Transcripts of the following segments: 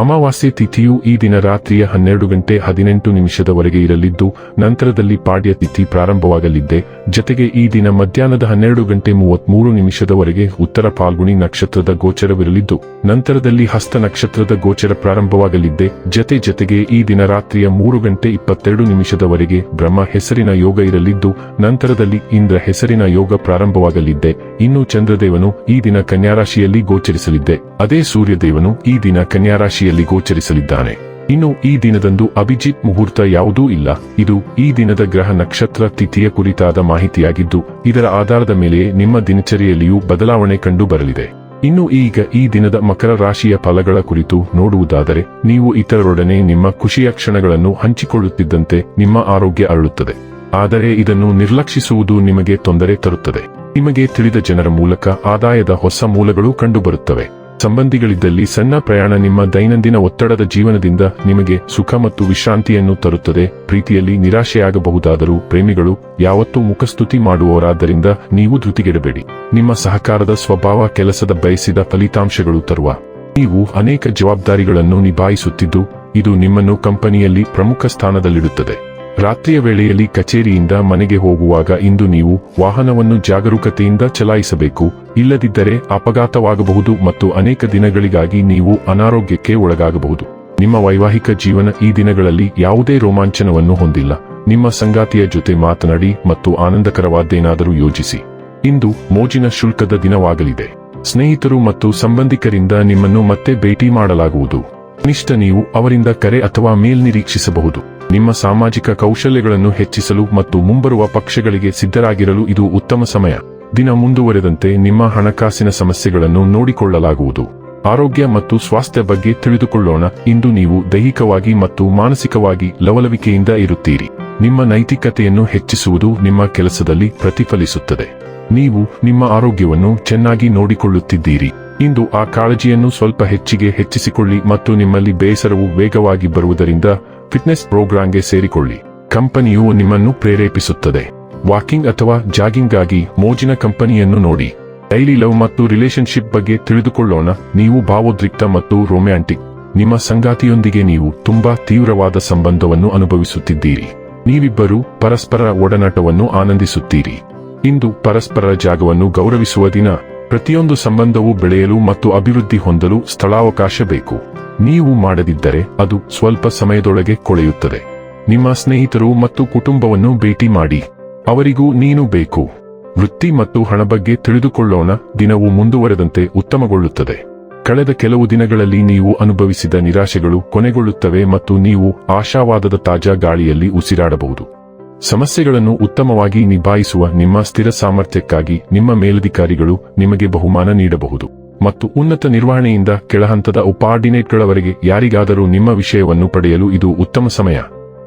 ಅಮಾವಾಸ್ಯೆ ತಿಥಿಯು ಈ ದಿನ ರಾತ್ರಿಯ ಹನ್ನೆರಡು ಗಂಟೆ ಹದಿನೆಂಟು ನಿಮಿಷದವರೆಗೆ ಇರಲಿದ್ದು, ನಂತರದಲ್ಲಿ ಪಾಡ್ಯ ತಿಥಿ ಪ್ರಾರಂಭವಾಗಲಿದ್ದೆ. ಜತೆಗೆ ಈ ದಿನ ಮಧ್ಯಾಹ್ನದ ಹನ್ನೆರಡು ಗಂಟೆ ಮೂವತ್ಮೂರು ನಿಮಿಷದವರೆಗೆ ಉತ್ತರ ಫಾಲ್ಗುಣಿ ನಕ್ಷತ್ರದ ಗೋಚರವಿರಲಿದ್ದು, ನಂತರದಲ್ಲಿ ಹಸ್ತ ನಕ್ಷತ್ರದ ಗೋಚರ ಪ್ರಾರಂಭವಾಗಲಿದ್ದೆ. ಜತೆ ಜತೆಗೆ ಈ ದಿನ ರಾತ್ರಿಯ ಮೂರು ಗಂಟೆ ಇಪ್ಪತ್ತೆರಡು ನಿಮಿಷದವರೆಗೆ ಬ್ರಹ್ಮ ಹೆಸರಿನ ಯೋಗ ಇರಲಿದ್ದು, ನಂತರದಲ್ಲಿ ಇಂದ್ರ ಹೆಸರಿನ ಯೋಗ ಪ್ರಾರಂಭವಾಗಲಿದ್ದೆ. ಇನ್ನು ಚಂದ್ರದೇವನು ಈ ದಿನ ಕನ್ಯಾರಾಶಿಯಲ್ಲಿ ಗೋಚರಿಸಲಿದ್ದೆ. ಅದೇ ಸೂರ್ಯದೇವನು ಈ ದಿನ ಕನ್ಯಾರಾಶಿಯಲ್ಲಿ ಗೋಚರಿಸಲಿದ್ದಾನೆ. ಇನ್ನು ಈ ದಿನದಂದು ಅಭಿಜಿತ್ ಮುಹೂರ್ತ ಯಾವುದೂ ಇಲ್ಲ. ಇದು ಈ ದಿನದ ಗ್ರಹ ನಕ್ಷತ್ರ ತಿಥಿಯ ಕುರಿತಾದ ಮಾಹಿತಿಯಾಗಿದ್ದು, ಇದರ ಆಧಾರದ ಮೇಲೆ ನಿಮ್ಮ ದಿನಚರಿಯಲ್ಲಿಯೂ ಬದಲಾವಣೆ ಕಂಡು ಬರಲಿದೆ. ಇನ್ನು ಈಗ ಈ ದಿನದ ಮಕರ ರಾಶಿಯ ಫಲಗಳ ಕುರಿತು ನೋಡುವುದಾದರೆ, ನೀವು ಇತರರೊಡನೆ ನಿಮ್ಮ ಖುಷಿಯ ಕ್ಷಣಗಳನ್ನು ಹಂಚಿಕೊಳ್ಳುತ್ತಿದ್ದಂತೆ ನಿಮ್ಮ ಆರೋಗ್ಯ ಅರಳುತ್ತದೆ. ಆದರೆ ಇದನ್ನು ನಿರ್ಲಕ್ಷಿಸುವುದು ನಿಮಗೆ ತೊಂದರೆ ತರುತ್ತದೆ. ನಿಮಗೆ ತಿಳಿದ ಜನರ ಮೂಲಕ ಆದಾಯದ ಹೊಸ ಮೂಲಗಳು ಕಂಡುಬರುತ್ತವೆ. ಸಂಬಂಧಿಗಳಿದ್ದಲ್ಲಿ ಸಣ್ಣ ಪ್ರಯಾಣ ನಿಮ್ಮ ದೈನಂದಿನ ಒತ್ತಡದ ಜೀವನದಿಂದ ನಿಮಗೆ ಸುಖ ಮತ್ತು ವಿಶ್ರಾಂತಿಯನ್ನು ತರುತ್ತದೆ. ಪ್ರೀತಿಯಲ್ಲಿ ನಿರಾಶೆಯಾಗಬಹುದಾದರೂ ಪ್ರೇಮಿಗಳು ಯಾವತ್ತೂ ಮುಖಸ್ತುತಿ ಮಾಡುವವರಾದ್ದರಿಂದ ನೀವು ಧೃತಿಗೆಡಬೇಡಿ. ನಿಮ್ಮ ಸಹಕಾರದ ಸ್ವಭಾವ ಕೆಲಸದ ಬಯಸಿದ ಫಲಿತಾಂಶಗಳು ತರುವ. ನೀವು ಅನೇಕ ಜವಾಬ್ದಾರಿಗಳನ್ನು ನಿಭಾಯಿಸುತ್ತಿದ್ದು, ಇದು ನಿಮ್ಮನ್ನು ಕಂಪನಿಯಲ್ಲಿ ಪ್ರಮುಖ ಸ್ಥಾನದಲ್ಲಿಡುತ್ತದೆ. ರಾತ್ರಿಯ ವೇಳೆಯಲ್ಲಿ ಕಚೇರಿಯಿಂದ ಮನೆಗೆ ಹೋಗುವಾಗ ಇಂದು ನೀವು ವಾಹನವನ್ನು ಜಾಗರೂಕತೆಯಿಂದ ಚಲಾಯಿಸಬೇಕು, ಇಲ್ಲದಿದ್ದರೆ ಅಪಘಾತವಾಗಬಹುದು ಮತ್ತು ಅನೇಕ ದಿನಗಳಿಗಾಗಿ ನೀವು ಅನಾರೋಗ್ಯಕ್ಕೆ ಒಳಗಾಗಬಹುದು. ನಿಮ್ಮ ವೈವಾಹಿಕ ಜೀವನ ಈ ದಿನಗಳಲ್ಲಿ ಯಾವುದೇ ರೋಮಾಂಚನವನ್ನು ಹೊಂದಿಲ್ಲ. ನಿಮ್ಮ ಸಂಗಾತಿಯ ಜೊತೆ ಮಾತನಾಡಿ ಮತ್ತು ಆನಂದಕರವಾದ್ದೇನಾದರೂ ಯೋಜಿಸಿ. ಇಂದು ಮೋಜಿನ ಶುಲ್ಕದ ದಿನವಾಗಲಿದೆ. ಸ್ನೇಹಿತರು ಮತ್ತು ಸಂಬಂಧಿಕರಿಂದ ನಿಮ್ಮನ್ನು ಮತ್ತೆ ಭೇಟಿ ಮಾಡಲಾಗುವುದು. ಕನಿಷ್ಠ ನೀವು ಅವರಿಂದ ಕರೆ ಅಥವಾ ಮೇಲ್ ನಿರೀಕ್ಷಿಸಬಹುದು. ನಿಮ್ಮ ಸಾಮಾಜಿಕ ಕೌಶಲ್ಯಗಳನ್ನು ಹೆಚ್ಚಿಸಲು ಮತ್ತು ಮುಂಬರುವ ಪಕ್ಷಗಳಿಗೆ ಸಿದ್ಧರಾಗಿರಲು ಇದು ಉತ್ತಮ ಸಮಯ. ದಿನ ಮುಂದುವರೆದಂತೆ ನಿಮ್ಮ ಹಣಕಾಸಿನ ಸಮಸ್ಯೆಗಳನ್ನು ನೋಡಿಕೊಳ್ಳಲಾಗುವುದು. ಆರೋಗ್ಯ ಮತ್ತು ಸ್ವಾಸ್ಥ್ಯ ಬಗ್ಗೆ ತಿಳಿದುಕೊಳ್ಳೋಣ. ಇಂದು ನೀವು ದೈಹಿಕವಾಗಿ ಮತ್ತು ಮಾನಸಿಕವಾಗಿ ಲವಲವಿಕೆಯಿಂದ ಇರುತ್ತೀರಿ. ನಿಮ್ಮ ನೈತಿಕತೆಯನ್ನು ಹೆಚ್ಚಿಸುವುದು ನಿಮ್ಮ ಕೆಲಸದಲ್ಲಿ ಪ್ರತಿಫಲಿಸುತ್ತದೆ. ನೀವು ನಿಮ್ಮ ಆರೋಗ್ಯವನ್ನು ಚೆನ್ನಾಗಿ ನೋಡಿಕೊಳ್ಳುತ್ತಿದ್ದೀರಿ. ಇಂದು ಆ ಕಾಳಜಿಯನ್ನು ಸ್ವಲ್ಪ ಹೆಚ್ಚಿಗೆ ಹೆಚ್ಚಿಸಿಕೊಳ್ಳಿ ಮತ್ತು ನಿಮ್ಮಲ್ಲಿ ಬೇಸರವು ವೇಗವಾಗಿ ಬರುವುದರಿಂದ ಫಿಟ್ನೆಸ್ ಪ್ರೋಗ್ರಾಂಗೆ ಸೇರಿಕೊಳ್ಳಿ. ಕಂಪನಿಯು ನಿಮ್ಮನ್ನು ಪ್ರೇರೇಪಿಸುತ್ತದೆ. ವಾಕಿಂಗ್ ಅಥವಾ ಜಾಗಿಂಗ್ಗಾಗಿ ಮೋಜಿನ ಕಂಪನಿಯನ್ನು ನೋಡಿ. ಡೈಲಿ ಲವ್ ಮತ್ತು ರಿಲೇಶನ್ಶಿಪ್ ಬಗ್ಗೆ ತಿಳಿದುಕೊಳ್ಳೋಣ. ನೀವು ಭಾವೋದ್ರಿಕ್ತ ಮತ್ತು ರೊಮ್ಯಾಂಟಿಕ್. ನಿಮ್ಮ ಸಂಗಾತಿಯೊಂದಿಗೆ ನೀವು ತುಂಬಾ ತೀವ್ರವಾದ ಸಂಬಂಧವನ್ನು ಅನುಭವಿಸುತ್ತಿದ್ದೀರಿ. ನೀವಿಬ್ಬರು ಪರಸ್ಪರ ಒಡನಾಟವನ್ನು ಆನಂದಿಸುತ್ತೀರಿ. ಇಂದು ಪರಸ್ಪರ ಜಾಗವನ್ನು ಗೌರವಿಸುವ ದಿನ. ಪ್ರತಿಯೊಂದು ಸಂಬಂಧವು ಬೆಳೆಯಲು ಮತ್ತು ಅಭಿವೃದ್ಧಿ ಹೊಂದಲು ಸ್ಥಳಾವಕಾಶ ಬೇಕು. ನೀವು ಮಾಡದಿದ್ದರೆ ಅದು ಸ್ವಲ್ಪ ಸಮಯದೊಳಗೆ ಕೊಳೆಯುತ್ತದೆ. ನಿಮ್ಮ ಸ್ನೇಹಿತರು ಮತ್ತು ಕುಟುಂಬವನ್ನು ಭೇಟಿ ಮಾಡಿ. ಅವರಿಗೂ ನೀನು ಬೇಕು. ವೃತ್ತಿ ಮತ್ತು ಹಣ ಬಗ್ಗೆ ತಿಳಿದುಕೊಳ್ಳೋಣ. ದಿನವು ಮುಂದುವರೆದಂತೆ ಉತ್ತಮಗೊಳ್ಳುತ್ತದೆ. ಕಳೆದ ಕೆಲವು ದಿನಗಳಲ್ಲಿ ನೀವು ಅನುಭವಿಸಿದ ನಿರಾಶೆಗಳು ಕೊನೆಗೊಳ್ಳುತ್ತವೆ ಮತ್ತು ನೀವು ಆಶಾವಾದದ ತಾಜಾ ಗಾಳಿಯಲ್ಲಿ ಉಸಿರಾಡಬಹುದು. ಸಮಸ್ಯೆಗಳನ್ನು ಉತ್ತಮವಾಗಿ ನಿಭಾಯಿಸುವ ನಿಮ್ಮ ಸ್ಥಿರ ಸಾಮರ್ಥ್ಯಕ್ಕಾಗಿ ನಿಮ್ಮ ಮೇಲಧಿಕಾರಿಗಳು ನಿಮಗೆ ಬಹುಮಾನ ನೀಡಬಹುದು ಮತ್ತು ಉನ್ನತ ನಿರ್ವಹಣೆಯಿಂದ ಕೆಳಹಂತದ ಉಪಾರ್ಡಿನೇಟ್ಗಳವರೆಗೆ ಯಾರಿಗಾದರೂ ನಿಮ್ಮ ವಿಷಯವನ್ನು ಪಡೆಯಲು ಇದು ಉತ್ತಮ ಸಮಯ.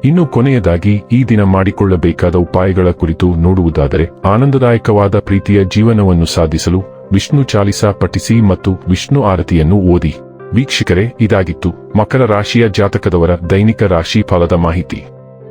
ಇನ್ನು ಕೊನೆಯದಾಗಿ, ಈ ದಿನ ಮಾಡಿಕೊಳ್ಳಬೇಕಾದ ಉಪಾಯಗಳ ಕುರಿತು ನೋಡುವುದಾದರೆ, ಆನಂದದಾಯಕವಾದ ಪ್ರೀತಿಯ ಜೀವನವನ್ನು ಸಾಧಿಸಲು ವಿಷ್ಣು ಚಾಲಿಸ ಪಠಿಸಿ ಮತ್ತು ವಿಷ್ಣು ಆರತಿಯನ್ನು ಓದಿ. ವೀಕ್ಷಕರೇ, ಇದಾಗಿತ್ತು ಮಕರ ರಾಶಿಯ ಜಾತಕದವರ ದೈನಿಕ ರಾಶಿ ಫಲದ ಮಾಹಿತಿ.